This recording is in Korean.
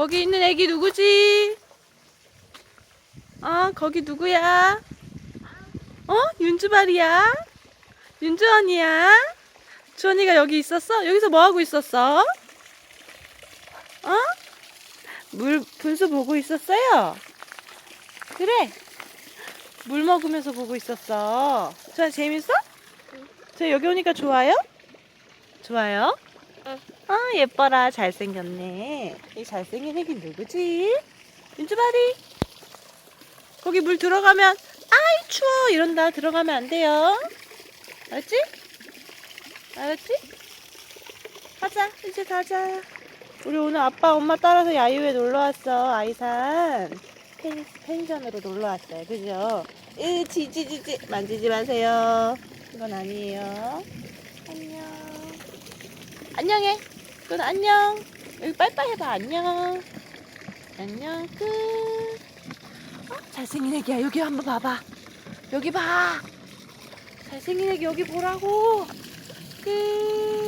거기 있는 애기 누구지? 어, 거기 누구야? 어? 윤주발이야? 윤주원이야? 주원이가 여기 있었어? 여기서 뭐 하고 있었어? 어? 물 분수 보고 있었어요? 그래. 물 먹으면서 보고 있었어. 저 재밌어? 저 여기 오니까 좋아요? 좋아요? 응. 아 예뻐라 잘생겼네. 이 잘생긴 애기 누구지? 윤주발이. 거기 물 들어가면 아이 추워 이런다 들어가면 안 돼요. 알았지? 알았지? 가자 이제 가자. 우리 오늘 아빠 엄마 따라서 야유회 놀러 왔어 아이산 펜, 펜션으로 놀러 왔어요 그죠? 으 지지지지 만지지 마세요 그건 아니에요 안녕해. 그건 안녕. 여기 빠이빠이 해봐. 안녕. 안녕. 끝. 어, 잘생긴 애기야. 여기 한번 봐봐. 여기 봐. 잘생긴 애기 여기 보라고. 끝